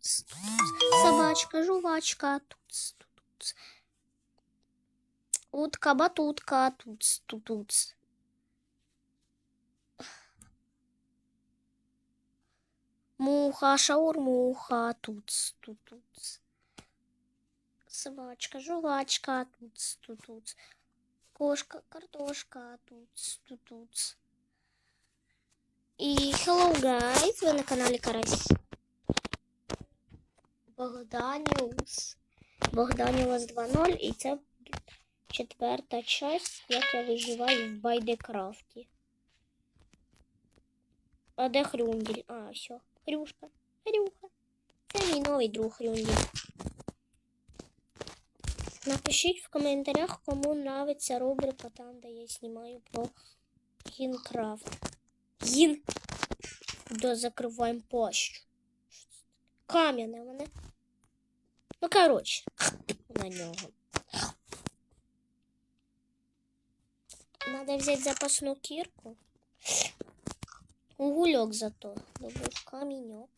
Собачка, жувачка, туц, туц. Утка, батутка, туц, туц. Муха, шаурмуха, туц, туц. Собачка, жувачка, туц, туц. Кошка, картошка, туц, туц. І hello guys, ви на каналі Карась. Богданіус. Богданіус 2.0 і це четверта часть, як я виживаю в Байдекрафті. А де Хрюндель? А, все. Хрюшка. Хрюха. Це мій новий друг Хрюндель. Напишіть в коментарях, кому нравиться рубрика там, де я знімаю про Гінкрафт. Гін. Куди закриваємо пащу. Кам'яне мене. Ну, коротше, на нього. Надо взяти запасну кірку. Угульок зато. Добув каміньок.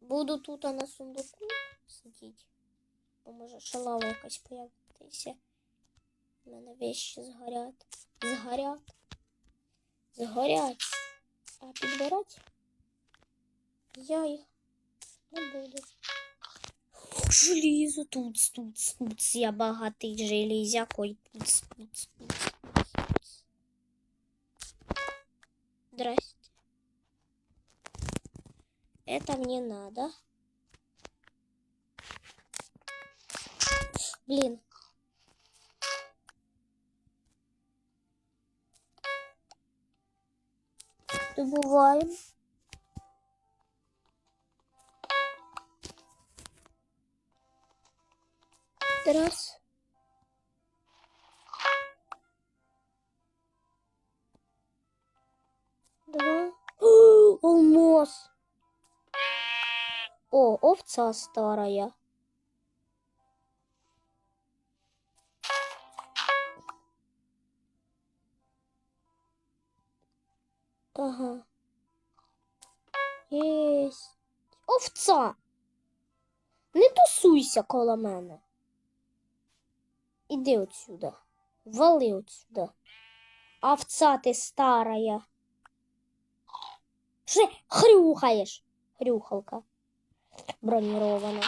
Буду тут а на сундуку сидіти. Бо може шалава якась появитися. У мене вещи згорять. Згорять. Згорять. А підбирати я їх не буду. Желізо тут, тут, тут. Я багатий железякой. Тут, тут, тут. Здрасте. Это мне надо. Блин. Добуваем. Раз. Два. О, алмаз. О, овца старая. Ага. Єсть. Овца. Не тусуйся коло мене. Іди отсюда. Вали отсюда. Овца ти старая. Що хрюхаєш? Хрюхалка. Бронірована.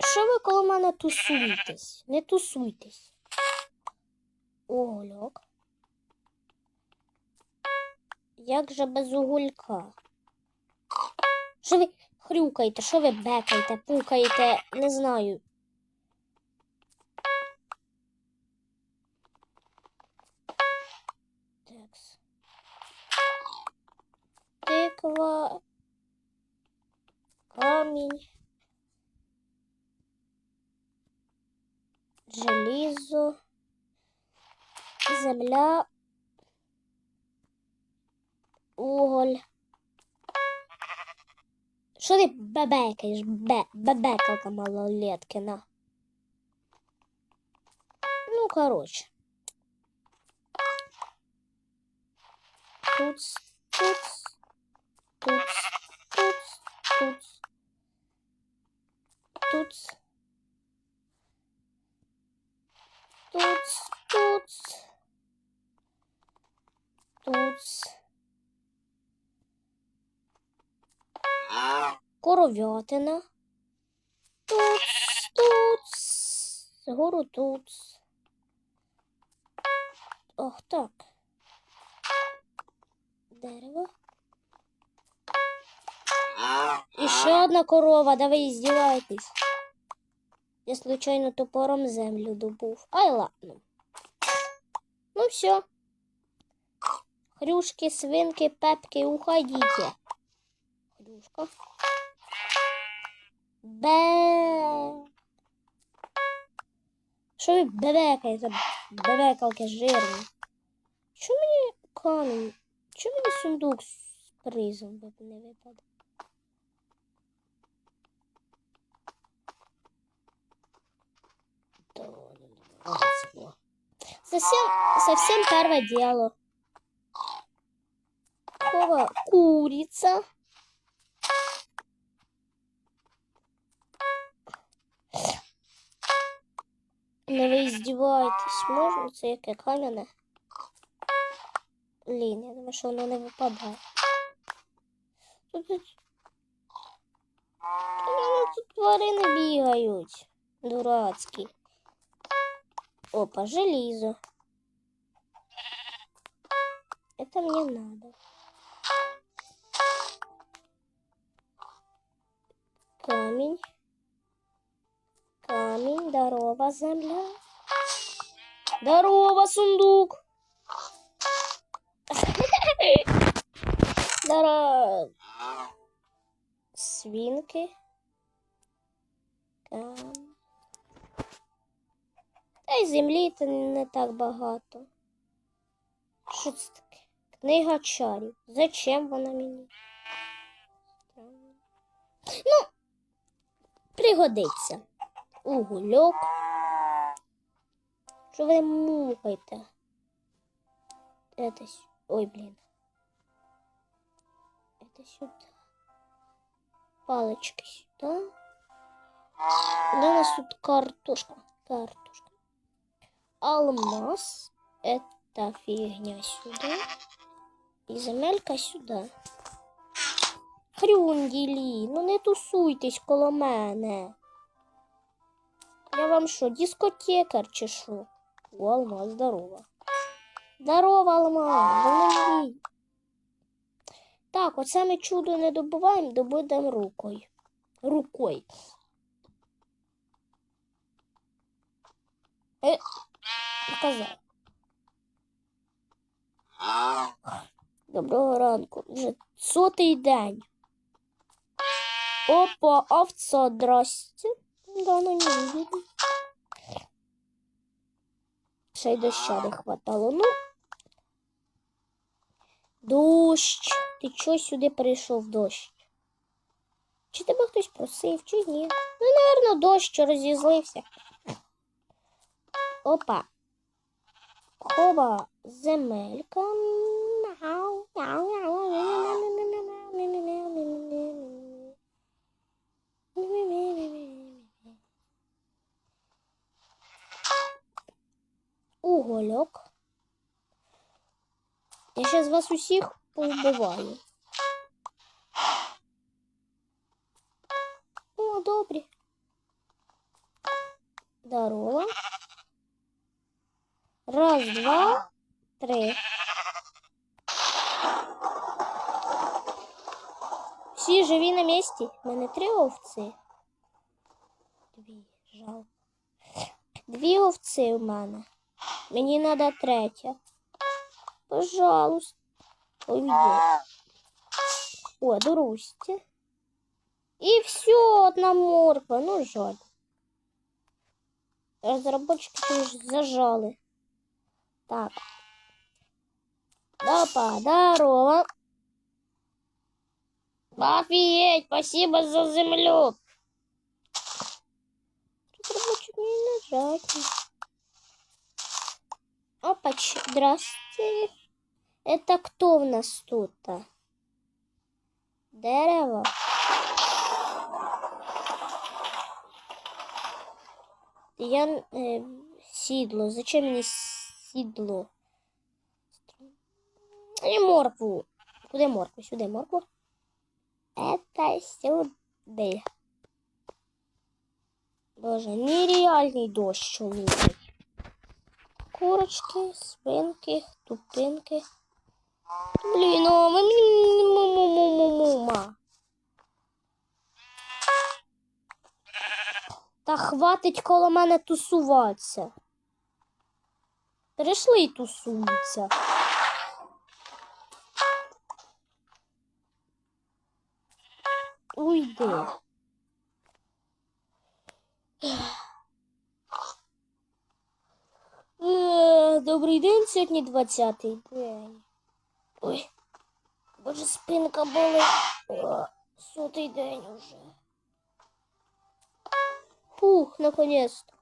Що ви коло мене тусуєтесь? Не тусуйтесь. Угольок. Як же без уголька? Що ви хрюкаєте? Що ви бекаєте, пукаєте? Не знаю. Такс. Тиква. Камінь. Желізо. Земля. Уголь. Що ти бебекаєш? Бе бебекалка малолеткина. Ну, короче. Тут, тут, тут, тут, тут, тут, тут, тут, тут. Коров'ятина. Тут, тут, згору тут. Ох, так. Дерево. І ще одна корова, да ви здіваєтесь. Я случайно топором землю добув. Ай ладно. Ну все. Хрюшки, свинки, пепки, уходите. Хрюшка. Бе. Що ви бебекаєте? Бебекалки жирні. Чому мені камінь? Чому мені сундук з призом не випаде? Совсем, совсем первое дело. Кова курица. Не ви здіваєтесь, можна? Це яке кам'яне? Блін, я думаю, що воно не випадає. Тут, тут... Ну, тут тварини бігають. Дурацькі. Опа, железо. Это мне надо. Камень. Камень, здорово, земля. Здорово, сундук. Здорово. Свинки. Камень. Та й землі то не так багато. Що це таке? Книга чарів. Зачем вона мені? Ну, пригодиться Угульок. Що ви мухаєте? Это с- Ой, блін. Это сюди. Палочки сюди. Де у нас тут картошка? Картошка. Алмаз. Это фигня сюда. И земелька сюда. Хрюнділі, ну не тусуйтесь коло мене. Я вам що, дискотекар чи що? О, алмаз, здорово. Здорово, алмаз, давно Так, оце ми чудо не добуваємо, добудемо рукою. Рукою. Е, показав. Доброго ранку. Вже сотий день. Опа, овца, здрасте. Давно не видели. Ще й доща не хватало. Ну. Дощ. Ти чого сюди прийшов дощ? Чи тебе хтось просив, чи ні? Ну, напевно, дощ розізлився. Опа. Хоба, земелька. Мяу, мяу, мяу, Угольок. Я сейчас вас усіх повбиваю. О, добрі. Здорово. Раз, два, три. Всі живі на місці. У мене три овці. Дві, жалко. Дві овці у мене. Мені треба третя. Пожалуйста. Ой, є. О, дорусьте. І все, одна морква. Ну, жаль. Разработчики чогось зажали. Так. Опа, здорово. Офигеть, спасибо за землю. Разработчик не нажать. Опач, здрасте. Это кто у нас тут-то? Дерево. Я е, сідло. Зачем мені сідло? І моркву. Куди моркву? Сюди моркву. Это сюди. Боже, нереальний дощ що лупить. Курочки, свинки, тупинки. Блін, о, ми му-му-му-му-му-ма. Та хватить коло мене тусуватися. Прийшли і тусуються. Уйди. Е, Добрий день, сьогодні 20-й день. Ой, боже, спинка болить. Сотий день уже. Фух, наконец-то.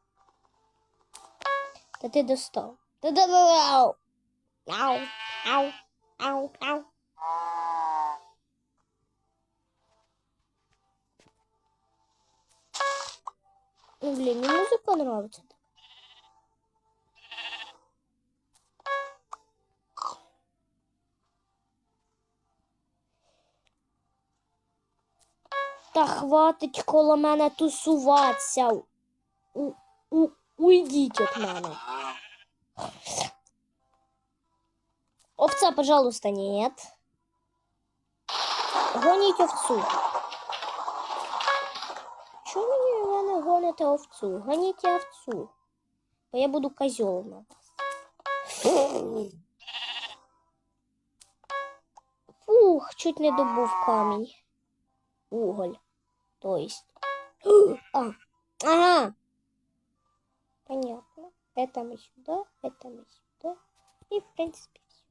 Та ти достав. Ау. Ау. Ау. Ау. Ау. Ну, блин, мне музыка нравится. Та хватить коло мене тусуватися. У, у, уйдіть від мене. Овца, пожалуйста, нет. Гоніть овцу. Чому мені ви не гоните овцу? Гоніть овцу. Бо я буду козьол на вас. Фух, чуть не добув камінь. Уголь. То есть. А, ага. Понятно. Это мы сюда, это мы сюда. И в принципе все.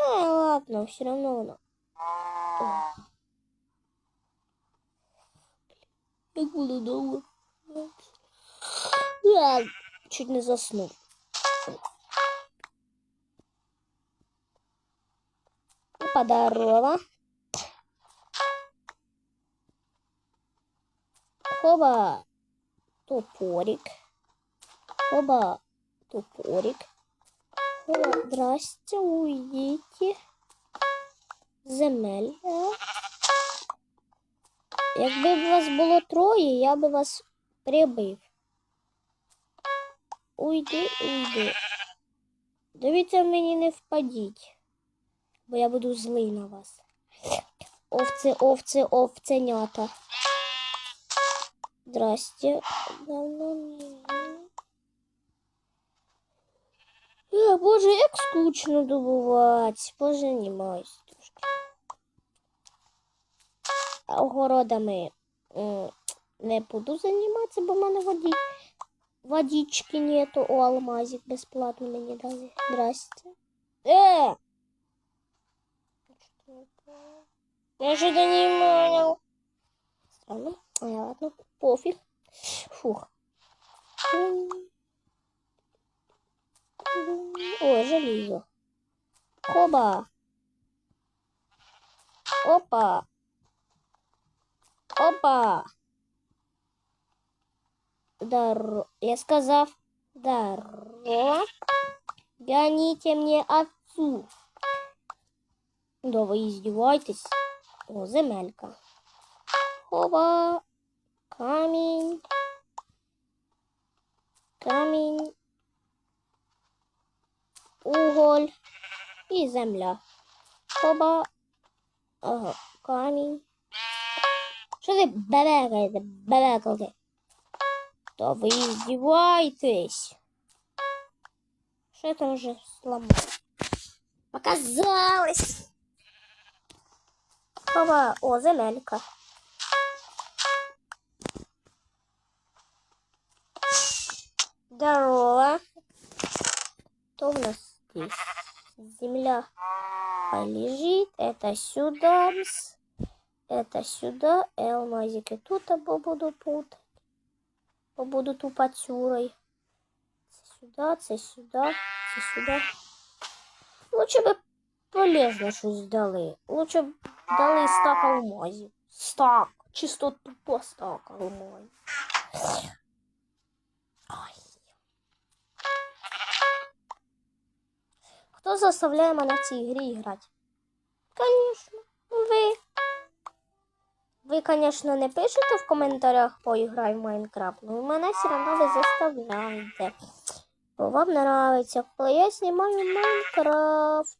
А, ладно, все равно оно. Як було довго. Я чуть не заснув. Опа. Хоба. Топорик. Хоба. Топорик. Хоба. Здрасте, уйдите. Земелья. Якби б вас було троє, я би вас прибив. Уйди, уйди. Дивіться, мені не впадіть, бо я буду злий на вас. Овці, овці, овценята. Здрасте. Давно не. Е, Боже, як скучно добувати. Позанімаюсь трошки. Огородами не буду займатися, бо в мене воді... водички нету. О, алмазик безплатно мені дали. Здрасте. Э! Я что-то не понял. Странно. А, ладно, пофиг. Фух. О, железо. Хоба. Опа. Опа. Здорово. Я сказав здорово. Гоните мне отцу. Да вы издеваетесь. О, земелька. Хоба. Камень. Камень. Уголь. І земля. Хоба. Ага, камінь. Що ви бебекаєте, бебекаєте? Та ви издеваетесь. Що я там вже сломав? Показалось. Хоба. О, земелька. У нас здесь? Земля лежит. Это сюда. Это сюда. И алмазики тут буду путать. Буду тупацюрой. Це сюди, це сюди. Лучше би полезно щось дали. Лучше б дали стак алмазів. Стак. Чисто тупо стак алмазів. Ой. Хто заставляє мене в цій грі грати? Конечно, ви. Ви, конечно, не пишете в коментарях поіграй в Майнкрафт, але мене все одно ви заставляєте. Бо вам нравиться, коли я знімаю Майнкрафт.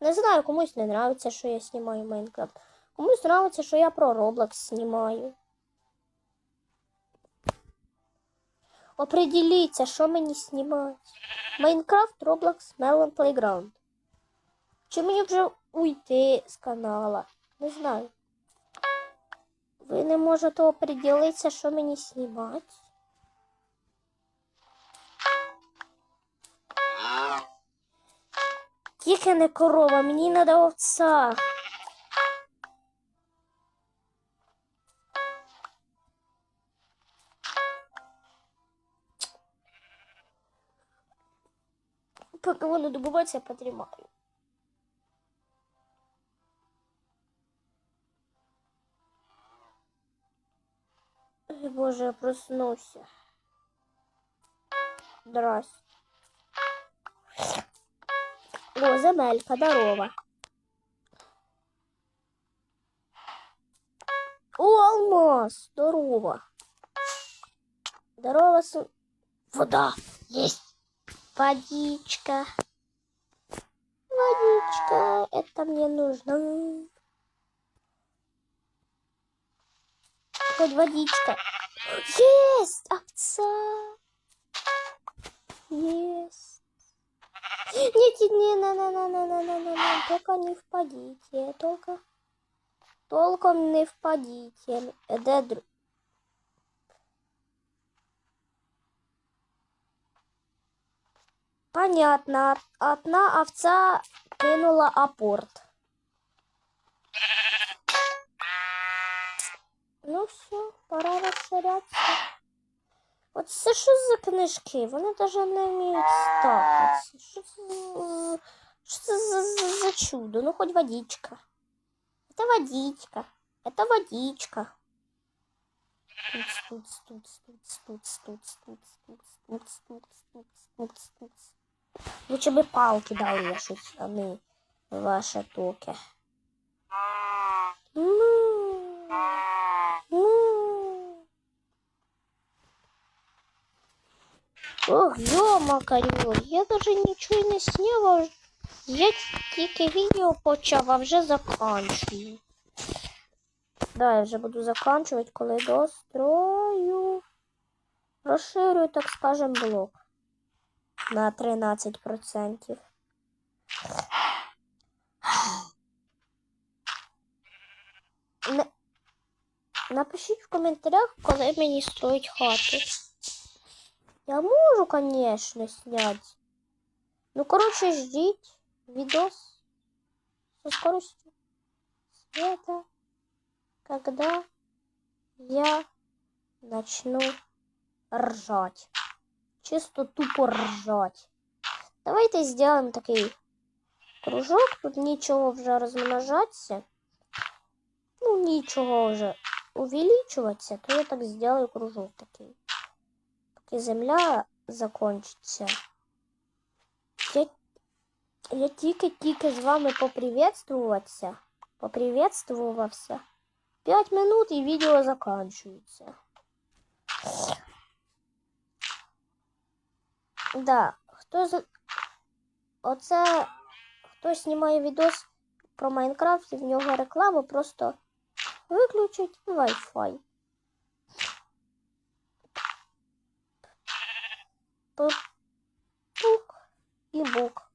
Не знаю, комусь не нравиться, що я знімаю Майнкрафт. Комусь нравиться, що я про Roblox знімаю. Определіться, що мені знімати. Майнкрафт, Roblox, Melon Playground. Чи мені вже уйти з канала? Не знаю. Ви не можете определитися, що мені знімати? Тільки не корова, мені треба овца. Поки воно добувається, я потримаю. Ой, Боже, я проснувся. Здрасте. О, земелька, здорова. О, алмаз, здорово. Здорово, сын. Вода есть. Водичка. Водичка, это мне нужно. Хоть водичка. Есть, овца. Есть. Нет, нет, не, на, на, на, на, на, на, на, на, только не впадите, только толком не впадите. Де дру... Понятно. Одна овца кинула апорт. Ну все, пора розширятися. От це що за книжки? Вони навіть не вміють стакатися. Що це, за- за, за, чудо? Ну, хоч водичка. Это водичка. Это водичка. Стуц, стуц, стуц, стуц, стуц, стуц, стуц, стуц, стуц, стуц, стуц, стуц. Лучше би палки дали щось, а не ваше токе. Ну, ну. Ох, ё-макарю, я даже нічого не сняла. Я тільки відео почав, а вже заканчую. Да, я вже буду заканчувати, коли дострою. Розширю, так скажем, блок на 13%. Не... Напишіть в коментарях, коли мені строїть хату. Я можу, конечно, снять. Ну, короче, ждите видос со скоростью света, когда я начну ржать. Чисто тупо ржать. Давайте сделаем такий кружок. Тут нічого вже розмножатися. Ну, нічого вже увеличуватися, то я так сделаю кружок такий. Поки земля закончиться. Я, я тільки-тільки з вами поприветствуватися. Поприветствувався. П'ять минут і відео заканчується. Да, хто за... Оце хто знімає відос про Майнкрафт і в нього реклама, просто виключить Wi-Fi. Пук і бук.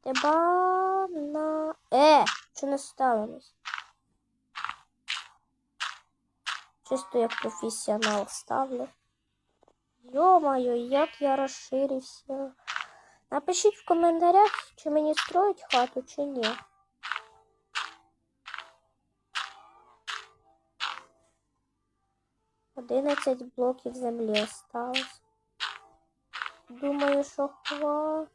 Треба на... Е, що не ставилось? Чисто як професіонал ставлю. Йо-моє, як я розширився. Напишіть в коментарях, чи мені строїть хату, чи ні. Одинадцять блоків землі осталось. Думаю, що хватить.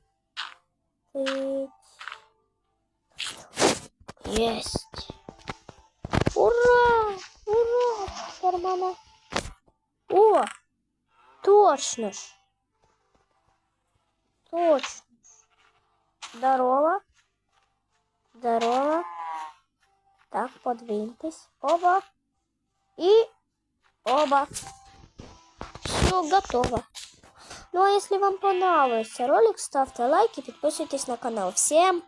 Єсть. Ура! Ура! Кармана. О! Точно ж. Точно. Здорово. Здорово. Так, подвиньтесь. Оба. И оба. Все готово. Ну а если вам понравился ролик, ставьте лайки, подписывайтесь на канал. Всем